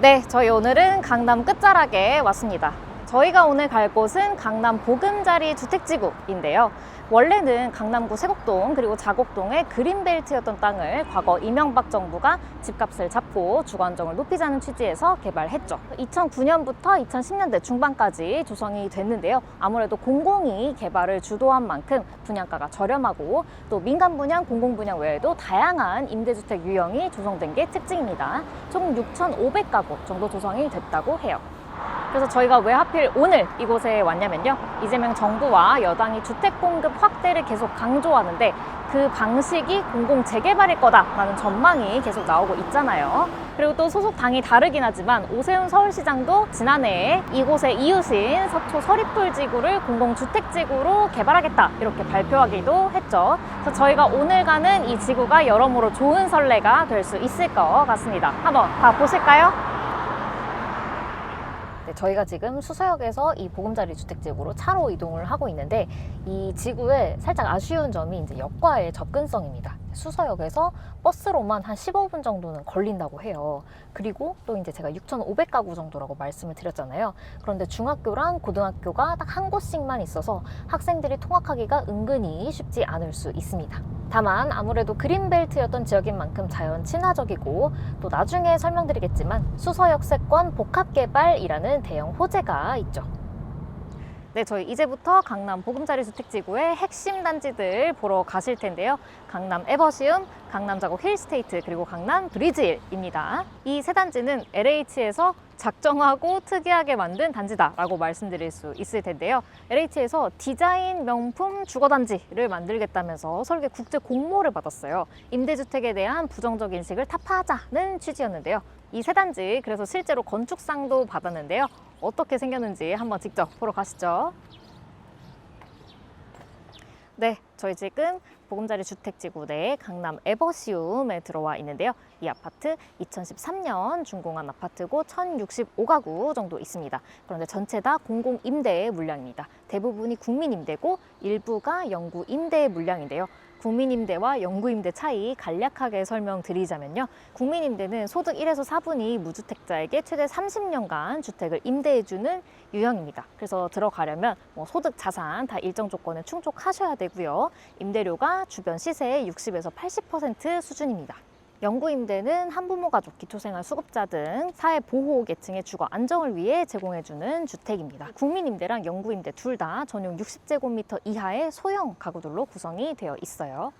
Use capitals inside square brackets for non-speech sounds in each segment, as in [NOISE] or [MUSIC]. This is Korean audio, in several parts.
네, 저희 오늘은 강남 끝자락에 왔습니다. 저희가 오늘 갈 곳은 강남 보금자리 주택지구인데요. 원래는 강남구 세곡동 그리고 자곡동의 그린벨트였던 땅을 과거 이명박 정부가 집값을 잡고 주거 안정을 높이자는 취지에서 개발했죠. 2009년부터 2010년대 중반까지 조성이 됐는데요. 아무래도 공공이 개발을 주도한 만큼 분양가가 저렴하고 또 민간 분양, 공공 분양 외에도 다양한 임대주택 유형이 조성된 게 특징입니다. 총 6,500가구 정도 조성이 됐다고 해요. 그래서 저희가 왜 하필 오늘 이곳에 왔냐면요. 이재명 정부와 여당이 주택 공급 확대를 계속 강조하는데 그 방식이 공공 재개발일 거다라는 전망이 계속 나오고 있잖아요. 그리고 또 소속 당이 다르긴 하지만 오세훈 서울시장도 지난해에 이곳의 이웃인 서초 서리풀 지구를 공공주택 지구로 개발하겠다 이렇게 발표하기도 했죠. 그래서 저희가 오늘 가는 이 지구가 여러모로 좋은 선례가 될 수 있을 것 같습니다. 한번 다 보실까요? 네, 저희가 지금 수서역에서 이 보금자리 주택지구로 차로 이동을 하고 있는데 이 지구에 살짝 아쉬운 점이 이제 역과의 접근성입니다. 수서역에서 버스로만 한 15분 정도는 걸린다고 해요. 그리고 또 이제 제가 6,500가구 정도라고 말씀을 드렸잖아요. 그런데 중학교랑 고등학교가 딱 한 곳씩만 있어서 학생들이 통학하기가 은근히 쉽지 않을 수 있습니다. 다만 아무래도 그린벨트였던 지역인 만큼 자연 친화적이고 또 나중에 설명드리겠지만 수서역세권 복합개발이라는 대형 호재가 있죠. 네, 저희 이제부터 강남 보금자리 주택지구의 핵심 단지들 보러 가실 텐데요. 강남 에버시움, 강남 자곡 힐스테이트, 그리고 강남 브리즈힐입니다. 이 세 단지는 LH에서 작정하고 특이하게 만든 단지다라고 말씀드릴 수 있을 텐데요. LH에서 디자인 명품 주거단지를 만들겠다면서 설계 국제 공모를 받았어요. 임대주택에 대한 부정적 인식을 타파하자는 취지였는데요. 이 세 단지 그래서 실제로 건축상도 받았는데요. 어떻게 생겼는지 한번 직접 보러 가시죠. 네, 저희 지금 보금자리 주택지구 내 강남 에버시움에 들어와 있는데요. 이 아파트 2013년 준공한 아파트고 1065가구 정도 있습니다. 그런데 전체 다 공공임대 물량입니다. 대부분이 국민임대고 일부가 영구임대 물량인데요. 국민임대와 영구임대 차이 간략하게 설명드리자면요. 국민임대는 소득 1에서 4분이 무주택자에게 최대 30년간 주택을 임대해주는 유형입니다. 그래서 들어가려면 뭐 소득, 자산 다 일정 조건을 충족하셔야 되고요. 임대료가 주변 시세의 60에서 80% 수준입니다. 영구임대는 한부모 가족, 기초생활 수급자 등 사회 보호 계층의 주거 안정을 위해 제공해주는 주택입니다. 국민임대랑 영구임대 둘 다 전용 60제곱미터 이하의 소형 가구들로 구성이 되어 있어요.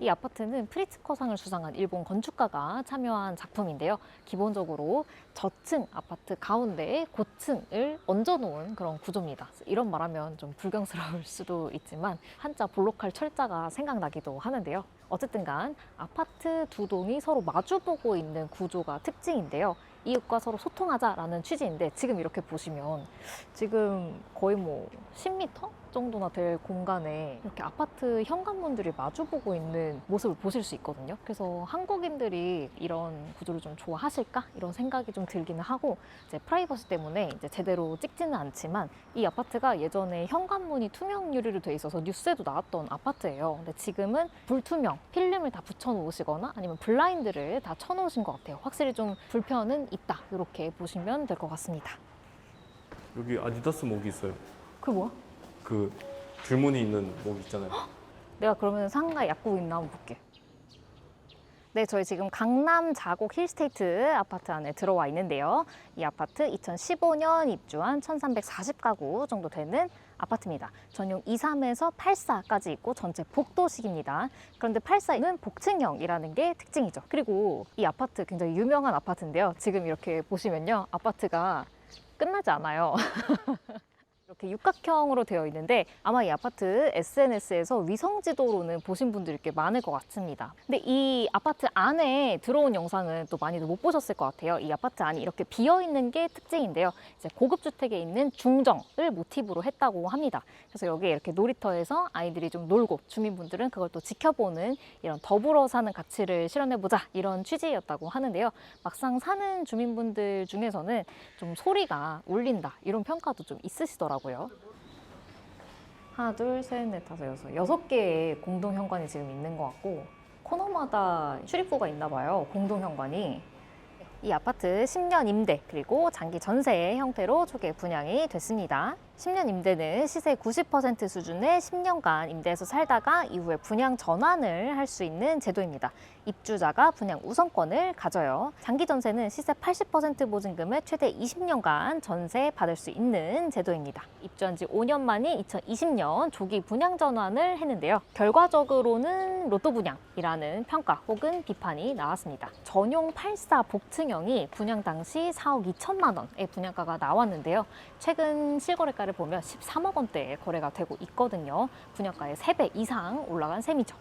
이 아파트는 프리츠커상을 수상한 일본 건축가가 참여한 작품인데요. 기본적으로 저층 아파트 가운데에 고층을 얹어놓은 그런 구조입니다. 이런 말하면 좀 불경스러울 수도 있지만 한자 볼록할 철자가 생각나기도 하는데요. 어쨌든 간 아파트 두 동이 서로 마주보고 있는 구조가 특징인데요. 이웃과 서로 소통하자라는 취지인데 지금 이렇게 보시면 지금 거의 뭐 10m 정도나 될 공간에 이렇게 아파트 현관문들이 마주보고 있는 모습을 보실 수 있거든요. 그래서 한국인들이 이런 구조를 좀 좋아하실까 이런 생각이 좀 들기는 하고 이제 프라이버시 때문에 이제 제대로 찍지는 않지만 이 아파트가 예전에 현관문이 투명 유리로 돼 있어서 뉴스에도 나왔던 아파트예요. 근데 지금은 불투명 필름을 다 붙여 놓으시거나 아니면 블라인드를 다 쳐 놓으신 것 같아요. 확실히 좀 불편은 있다 이렇게 보시면 될 것 같습니다. 여기 아디다스 목이 있어요. 그 뭐야? 그 줄무늬 있는 목 있잖아요. 내가 그러면 상가 약국 있나 한번 볼게. 네, 저희 지금 강남 자곡 힐스테이트 아파트 안에 들어와 있는데요. 이 아파트 2015년 입주한 1340가구 정도 되는 아파트입니다. 전용 2, 3에서 84까지 있고 전체 복도식입니다. 그런데 84는 복층형이라는 게 특징이죠. 그리고 이 아파트 굉장히 유명한 아파트인데요. 지금 이렇게 보시면요. 아파트가 끝나지 않아요. [LAUGHS] 이렇게 육각형으로 되어 있는데 아마 이 아파트 SNS에서 위성 지도로는 보신 분들이 꽤 많을 것 같습니다. 근데 이 아파트 안에 들어온 영상은 또 많이들 못 보셨을 것 같아요. 이 아파트 안이 이렇게 비어 있는 게 특징인데요. 이제 고급 주택에 있는 중정을 모티브로 했다고 합니다. 그래서 여기에 이렇게 놀이터에서 아이들이 좀 놀고 주민분들은 그걸 또 지켜보는 이런 더불어 사는 가치를 실현해보자 이런 취지였다고 하는데요. 막상 사는 주민분들 중에서는 좀 소리가 울린다 이런 평가도 좀 있으시더라고요. 하나, 둘, 셋, 넷, 다섯, 여섯 여섯 개의 공동 현관이 지금 있는 것 같고 코너마다 출입구가 있나 봐요. 공동 현관이. 이 아파트 10년 임대 그리고 장기 전세 형태로 초기 분양이 됐습니다. 10년 임대는 시세 90% 수준의 10년간 임대해서 살다가 이후에 분양 전환을 할 수 있는 제도입니다. 입주자가 분양 우선권을 가져요. 장기 전세는 시세 80% 보증금에 최대 20년간 전세 받을 수 있는 제도입니다. 입주한 지 5년 만인 2020년 조기 분양 전환을 했는데요. 결과적으로는 로또 분양이라는 평가 혹은 비판이 나왔습니다. 전용 84 복층형이 분양 당시 4억 2천만 원의 분양가가 나왔는데요. 최근 실거래가를 보면 13억 원대에 거래가 되고 있거든요. 분양가의 3배 이상 올라간 셈이죠.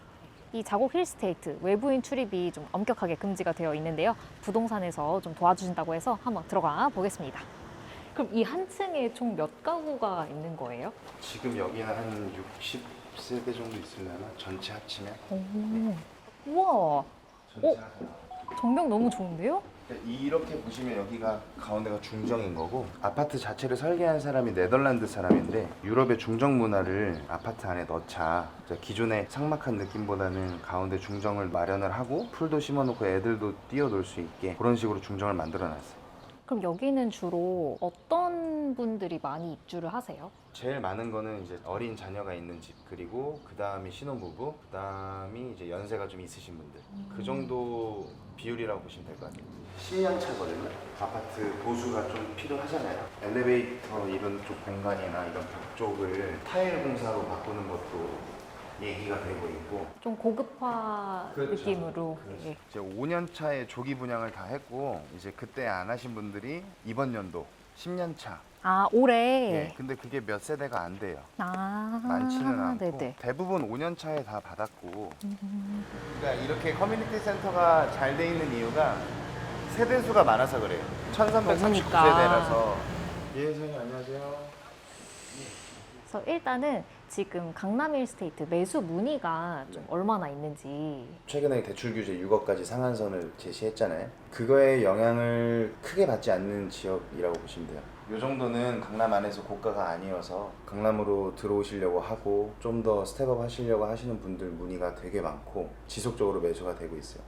이 자곡 힐스테이트 외부인 출입이 좀 엄격하게 금지가 되어 있는데요. 부동산에서 좀 도와주신다고 해서 한번 들어가 보겠습니다. 그럼 이 한 층에 총 몇 가구가 있는 거예요? 지금 여기는 한 60세대 정도 있으려나? 전체 합치면? 오. 우와, 전체 오. 합치면. 전경 너무 좋은데요? 이렇게 보시면 여기가 가운데가 중정인 거고 아파트 자체를 설계한 사람이 네덜란드 사람인데 유럽의 중정 문화를 아파트 안에 넣자 이제 기존의 삭막한 느낌보다는 가운데 중정을 마련을 하고 풀도 심어놓고 애들도 뛰어놀 수 있게 그런 식으로 중정을 만들어놨어요. 그럼 여기는 주로 어떤 분들이 많이 입주를 하세요? 제일 많은 거는 이제 어린 자녀가 있는 집 그리고 그 다음이 신혼부부 그 다음이 이제 연세가 좀 있으신 분들 그 정도 비율이라고 보시면 될 것 같아요 10년 차거든요 아파트 보수가 좀 필요하잖아요 엘리베이터 이런 쪽 공간이나 이런 벽 쪽을 타일 공사로 바꾸는 것도 얘기가 되고 있고 좀 고급화 그렇죠. 느낌으로. 그렇죠. 예. 이제 5년 차에 조기 분양을 다 했고 이제 그때 안 하신 분들이 이번 연도 10년 차 아 올해. 네, 근데 그게 몇 세대가 안 돼요 아 많지는 않고 네네. 대부분 5년 차에 다 받았고 음. 그러니까 이렇게 커뮤니티 센터가 잘 돼 있는 이유가 세대 수가 많아서 그래요. 1339세대라서. 그러니까. 예, 선생님 안녕하세요. 그래서 일단은 지금 강남 일스테이트 매수 문의가 좀 얼마나 있는지. 최근에 대출 규제 6억까지 상한선을 제시했잖아요. 그거에 영향을 크게 받지 않는 지역이라고 보시면 돼요. 이 정도는 강남 안에서 고가가 아니어서 강남으로 들어오시려고 하고 좀 더 스텝업 하시려고 하시는 분들 문의가 되게 많고 지속적으로 매수가 되고 있어요.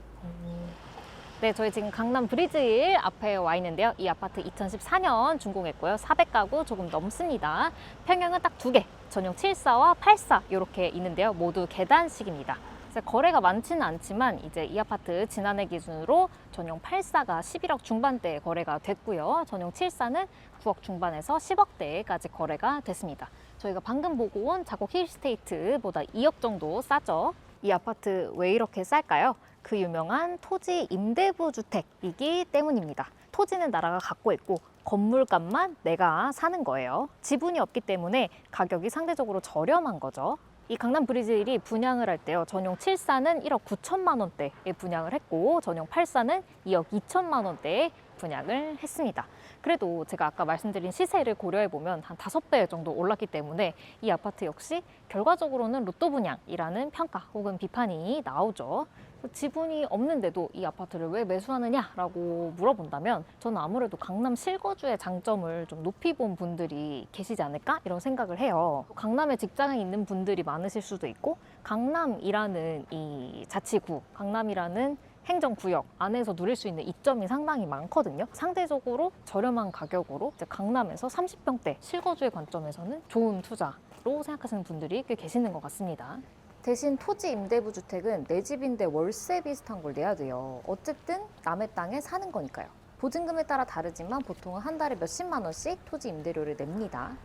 네, 저희 지금 강남 브리즈힐 앞에 와 있는데요. 이 아파트 2014년 준공했고요. 400가구 조금 넘습니다. 평형은 딱 두 개, 전용 74와 84 이렇게 있는데요. 모두 계단식입니다. 거래가 많지는 않지만 이제 이 아파트 지난해 기준으로 전용 84가 11억 중반대에 거래가 됐고요. 전용 74는 9억 중반에서 10억대까지 거래가 됐습니다. 저희가 방금 보고 온 자곡 힐스테이트보다 2억 정도 싸죠. 이 아파트 왜 이렇게 쌀까요? 그 유명한 토지 임대부 주택이기 때문입니다. 토지는 나라가 갖고 있고 건물값만 내가 사는 거예요. 지분이 없기 때문에 가격이 상대적으로 저렴한 거죠. 이 강남 브리즈힐이 분양을 할 때요. 전용 74는 1억 9천만 원대에 분양을 했고 전용 84는 2억 2천만 원대에 분양을 했습니다. 그래도 제가 아까 말씀드린 시세를 고려해 보면 한 다섯 배 정도 올랐기 때문에 이 아파트 역시 결과적으로는 로또 분양이라는 평가 혹은 비판이 나오죠. 지분이 없는데도 이 아파트를 왜 매수하느냐라고 물어본다면 저는 아무래도 강남 실거주의 장점을 좀 높이 본 분들이 계시지 않을까 이런 생각을 해요. 강남에 직장에 있는 분들이 많으실 수도 있고 강남이라는 이 자치구, 강남이라는 행정구역 안에서 누릴 수 있는 이점이 상당히 많거든요. 상대적으로 저렴한 가격으로 이제 강남에서 30평대 실거주의 관점에서는 좋은 투자로 생각하시는 분들이 꽤 계시는 것 같습니다. 대신 토지 임대부 주택은 내 집인데 월세 비슷한 걸 내야 돼요. 어쨌든 남의 땅에 사는 거니까요. 보증금에 따라 다르지만 보통은 한 달에 몇십만 원씩 토지 임대료를 냅니다.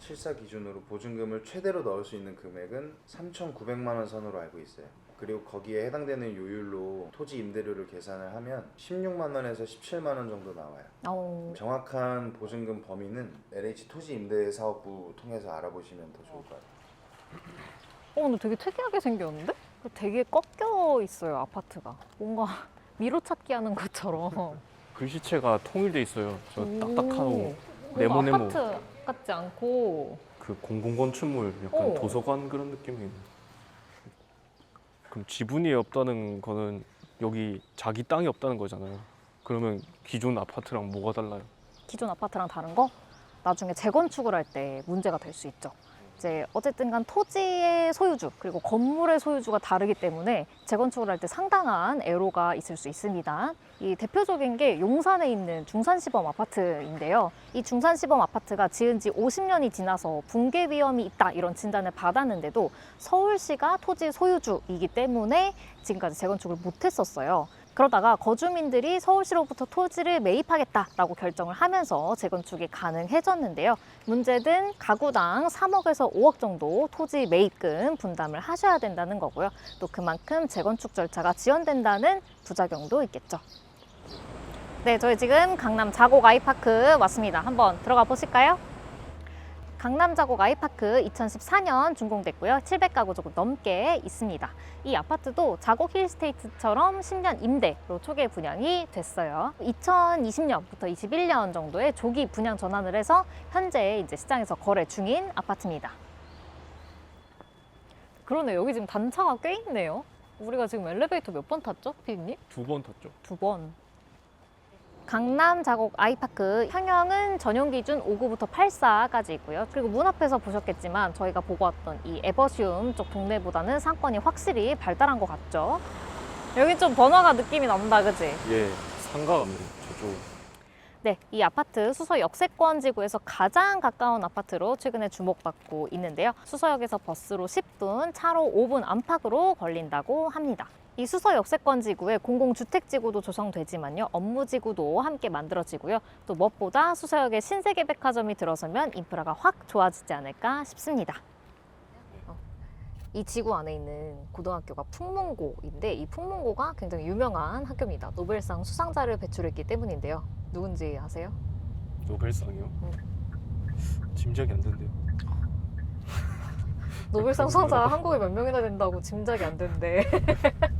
74 기준으로 보증금을 최대로 넣을 수 있는 금액은 3,900만 원 선으로 알고 있어요. 그리고 거기에 해당되는 요율로 토지 임대료를 계산을 하면 16만 원에서 17만 원 정도 나와요. 어, 정확한 보증금 범위는 LH 토지 임대 사업부 통해서 알아보시면 더 좋을 것 같아요. 어, 근데 되게 특이하게 생겼는데? 되게 꺾여 있어요, 아파트가. 뭔가 [LAUGHS] 미로찾기 하는 것처럼. 글씨체가 통일돼 있어요. 저 딱딱하고 오, 네모 네모. 아파트 같지 않고. 그 공공건축물 약간 어. 도서관 그런 느낌이. 그럼 지분이 없다는 거는 여기 자기 땅이 없다는 거잖아요. 그러면 기존 아파트랑 뭐가 달라요? 기존 아파트랑 다른 거 나중에 재건축을 할 때 문제가 될 수 있죠. 이제 어쨌든 간 토지의 소유주 그리고 건물의 소유주가 다르기 때문에 재건축을 할 때 상당한 애로가 있을 수 있습니다. 이 대표적인 게 용산에 있는 중산시범 아파트인데요. 이 중산시범 아파트가 지은 지 50년이 지나서 붕괴 위험이 있다 이런 진단을 받았는데도 서울시가 토지 소유주이기 때문에 지금까지 재건축을 못했었어요. 그러다가 거주민들이 서울시로부터 토지를 매입하겠다라고 결정을 하면서 재건축이 가능해졌는데요. 문제는 가구당 3억에서 5억 정도 토지 매입금 분담을 하셔야 된다는 거고요. 또 그만큼 재건축 절차가 지연된다는 부작용도 있겠죠. 네, 저희 지금 강남 자곡 아이파크 왔습니다. 한번 들어가 보실까요? 강남 자곡 아이파크 2014년 준공됐고요. 700가구 조금 넘게 있습니다. 이 아파트도 자곡 힐스테이트처럼 10년 임대로 초기 분양이 됐어요. 2020년부터 21년 정도에 조기 분양 전환을 해서 현재 이제 시장에서 거래 중인 아파트입니다. 그러네 여기 지금 단차가 꽤 있네요. 우리가 지금 엘리베이터 몇 번 탔죠, 피디님? 두 번 탔죠. 두 번. 강남 자곡 아이파크 평형은 전용 기준 5구부터 8사까지 있고요. 그리고 문 앞에서 보셨겠지만 저희가 보고 왔던 이 에버시움 쪽 동네보다는 상권이 확실히 발달한 것 같죠. 여기 좀 번화가 느낌이 난다, 그지? 예, 상가가. 저쪽. 네, 이 아파트 수서 역세권 지구에서 가장 가까운 아파트로 최근에 주목받고 있는데요. 수서역에서 버스로 10분, 차로 5분 안팎으로 걸린다고 합니다. 이 수서 역세권 지구에 공공주택 지구도 조성되지만요. 업무 지구도 함께 만들어지고요. 또 무엇보다 수서역에 신세계 백화점이 들어서면 인프라가 확 좋아지지 않을까 싶습니다. 어, 이 지구 안에 있는 고등학교가 풍문고인데 이 풍문고가 굉장히 유명한 학교입니다. 노벨상 수상자를 배출했기 때문인데요. 누군지 아세요? 노벨상이요? 짐작이 안 된대요. 노벨상 수상자 한국에 몇 명이나 된다고 짐작이 안 되는데 [LAUGHS]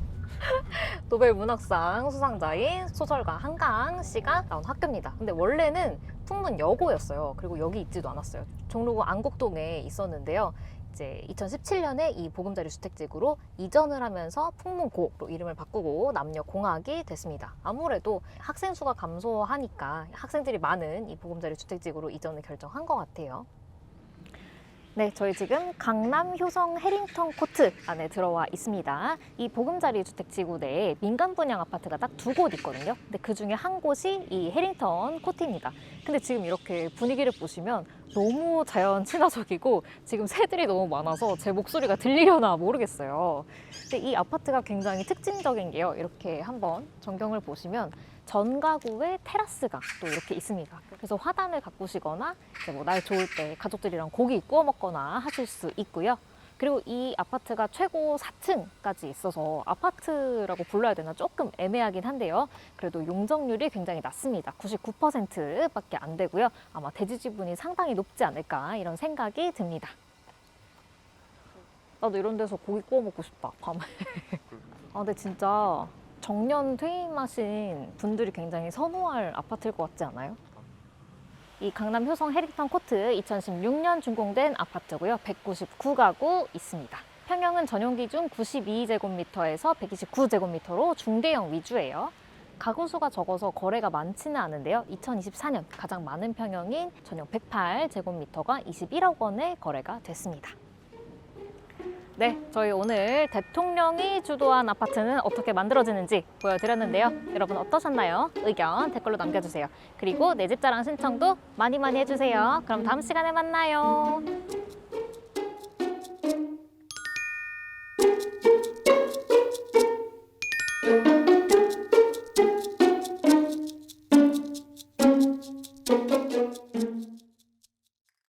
노벨 문학상 수상자인 소설가 한강 씨가 나온 학교입니다. 근데 원래는 풍문 여고였어요. 그리고 여기 있지도 않았어요. 종로구 안국동에 있었는데요. 이제 2017년에 이 보금자리 주택지구로 이전을 하면서 풍문고로 이름을 바꾸고 남녀 공학이 됐습니다. 아무래도 학생 수가 감소하니까 학생들이 많은 이 보금자리 주택지구로 이전을 결정한 것 같아요. 네, 저희 지금 강남 효성 해링턴 코트 안에 들어와 있습니다. 이 보금자리 주택 지구 내에 민간 분양 아파트가 딱 두 곳 있거든요. 근데 그 중에 한 곳이 이 해링턴 코트입니다. 근데 지금 이렇게 분위기를 보시면 너무 자연 친화적이고 지금 새들이 너무 많아서 제 목소리가 들리려나 모르겠어요. 근데 이 아파트가 굉장히 특징적인 게요. 이렇게 한번 전경을 보시면 전 가구에 테라스가 또 이렇게 있습니다. 그래서 화단을 가꾸시거나 뭐 날 좋을 때 가족들이랑 고기 구워 먹거나 하실 수 있고요. 그리고 이 아파트가 최고 4층까지 있어서 아파트라고 불러야 되나 조금 애매하긴 한데요. 그래도 용적률이 굉장히 낮습니다. 99%밖에 안 되고요. 아마 대지 지분이 상당히 높지 않을까 이런 생각이 듭니다. 나도 이런 데서 고기 구워 먹고 싶다. 밤에. [LAUGHS] 아 근데 진짜 정년 퇴임하신 분들이 굉장히 선호할 아파트일 것 같지 않아요? 이 강남 효성 해리턴 코트 2016년 준공된 아파트고요. 199가구 있습니다. 평형은 전용 기준 92제곱미터에서 129제곱미터로 중대형 위주예요. 가구 수가 적어서 거래가 많지는 않은데요. 2024년 가장 많은 평형인 전용 108제곱미터가 21억 원에 거래가 됐습니다. 네, 저희 오늘 대통령이 주도한 아파트는 어떻게 만들어지는지 보여드렸는데요. 여러분 어떠셨나요? 의견 댓글로 남겨주세요. 그리고 내 집 자랑 신청도 많이 많이 해주세요. 그럼 다음 시간에 만나요.